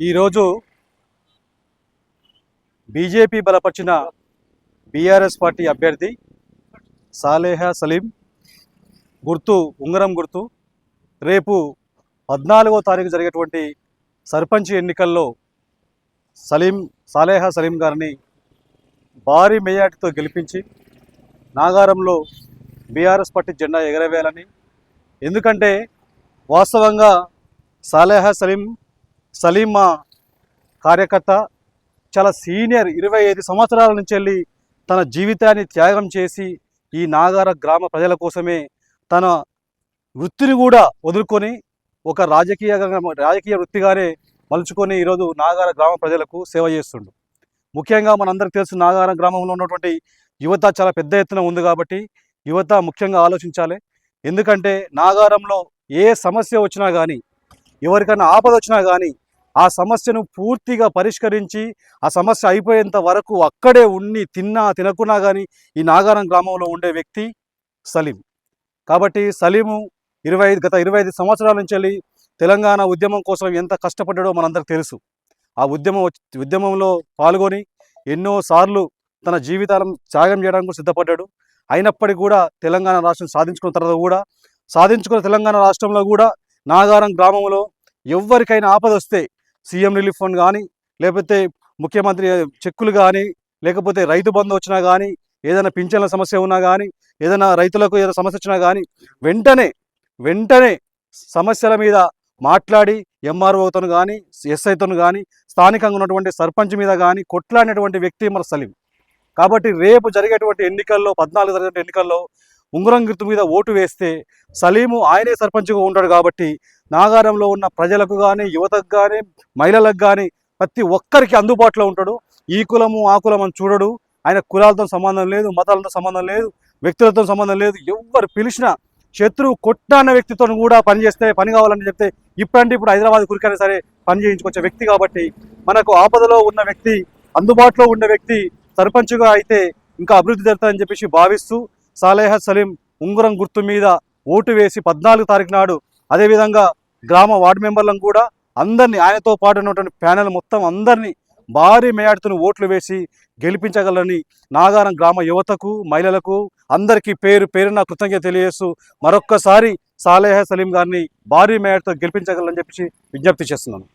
ఈరోజు బీజేపీ బలపరిచిన BRS party అభ్యర్థి సాలేహా సలీం. గుర్తు ఉంగరం గుర్తు రేపు పద్నాలుగో తారీఖు జరిగేటువంటి సర్పంచ్ ఎన్నికల్లో సలీం సాలేహా సలీం గారిని భారీ మెజార్టీతో గెలిపించి నాగారంలో బీఆర్ఎస్ పార్టీ జెండా ఎగరవేయాలని. ఎందుకంటే వాస్తవంగా సాలేహా సలీం సలీమా కార్యకర్త చాలా సీనియర్ ఇరవై ఐదు సంవత్సరాల నుంచి వెళ్ళి తన జీవితాన్ని త్యాగం చేసి ఈ నాగార గ్రామ ప్రజల కోసమే తన వృత్తిని కూడా వదులుకొని ఒక రాజకీయ రాజకీయ వృత్తిగానే మలుచుకొని ఈరోజు నాగార గ్రామ ప్రజలకు సేవ చేస్తుండు. ముఖ్యంగా మనందరికీ తెలుసు నాగార గ్రామంలో ఉన్నటువంటి యువత చాలా పెద్ద ఎత్తున ఉంది కాబట్టి యువత ముఖ్యంగా ఆలోచించాలి. ఎందుకంటే నాగారంలో ఏ సమస్య వచ్చినా కానీ ఎవరికైనా ఆపద వచ్చినా కానీ ఆ సమస్యను పూర్తిగా పరిష్కరించి ఆ సమస్య అయిపోయేంత వరకు అక్కడే ఉండి తిన్నా తినకున్నా కానీ ఈ నాగారం గ్రామంలో ఉండే వ్యక్తి సలీం. కాబట్టి సలీము ఇరవై ఐదు గత ఇరవై ఐదు సంవత్సరాల నుంచి వెళ్ళి తెలంగాణ ఉద్యమం కోసం ఎంత కష్టపడ్డాడో మనందరికి తెలుసు. ఆ ఉద్యమం ఉద్యమంలో పాల్గొని ఎన్నో సార్లు తన జీవితాలను త్యాగం చేయడానికి సిద్ధపడ్డాడు. అయినప్పటికీ కూడా తెలంగాణ రాష్ట్రం సాధించుకున్న తర్వాత కూడా సాధించుకున్న తెలంగాణ రాష్ట్రంలో కూడా నాగారం గ్రామంలో ఎవరికైనా ఆపద వస్తే సీఎం రిలీఫ్ ఫండ్ కానీ లేకపోతే ముఖ్యమంత్రి చెక్కులు కానీ లేకపోతే రైతు బంధు వచ్చినా కానీ ఏదైనా పింఛన్ల సమస్య ఉన్నా కానీ ఏదైనా రైతులకు ఏదైనా సమస్య వచ్చినా కానీ వెంటనే వెంటనే సమస్యల మీద మాట్లాడి ఎంఆర్ఓతోను కానీ ఎస్ఐతోను కానీ స్థానికంగా ఉన్నటువంటి సర్పంచ్ మీద కానీ కొట్లాడినటువంటి వ్యక్తి మన సలీం. కాబట్టి రేపు జరిగేటువంటి ఎన్నికల్లో పద్నాలుగు జరిగేటువంటి ఎన్నికల్లో ఉంగరం గుర్తు మీద ఓటు వేస్తే సలీము ఆయనే సర్పంచ్గా ఉంటాడు కాబట్టి నాగారంలో ఉన్న ప్రజలకు కానీ యువతకు కానీ మహిళలకు కానీ ప్రతి ఒక్కరికి అందుబాటులో ఉంటాడు. ఈ కులము ఆ కులం అని చూడడు. ఆయన కులాలతో సంబంధం లేదు మతాలతో సంబంధం లేదు వ్యక్తులతో సంబంధం లేదు. ఎవరు పిలిచినా శత్రువు కొట్టాన్న వ్యక్తితో కూడా పని చేస్తే పని కావాలని చెప్తే ఇప్పుడంటే ఇప్పుడు హైదరాబాద్ కురికైనా సరే పని చేయించుకొచ్చే వ్యక్తి కాబట్టి మనకు ఆపదలో ఉన్న వ్యక్తి అందుబాటులో ఉన్న వ్యక్తి సర్పంచ్గా అయితే ఇంకా అభివృద్ధి జరుగుతుందని చెప్పేసి భావిస్తూ సాలేహ సలీం ఉంగరం గుర్తు మీద ఓటు వేసి పద్నాలుగు తారీఖు నాడు అదేవిధంగా గ్రామ వార్డు మెంబర్లను కూడా అందరినీ ఆయనతో పాటు ఉన్నటువంటి ప్యానెల్ మొత్తం అందరినీ భారీ మేయాడుతుని ఓట్లు వేసి గెలిపించగలని నాగారం గ్రామ యువతకు మహిళలకు అందరికీ పేరు పేరున కృతజ్ఞత తెలియజేస్తూ మరొక్కసారి సాలేహ సలీం గారిని భారీ మేయాడుతో గెలిపించగలని చెప్పేసి విజ్ఞప్తి చేస్తున్నాను.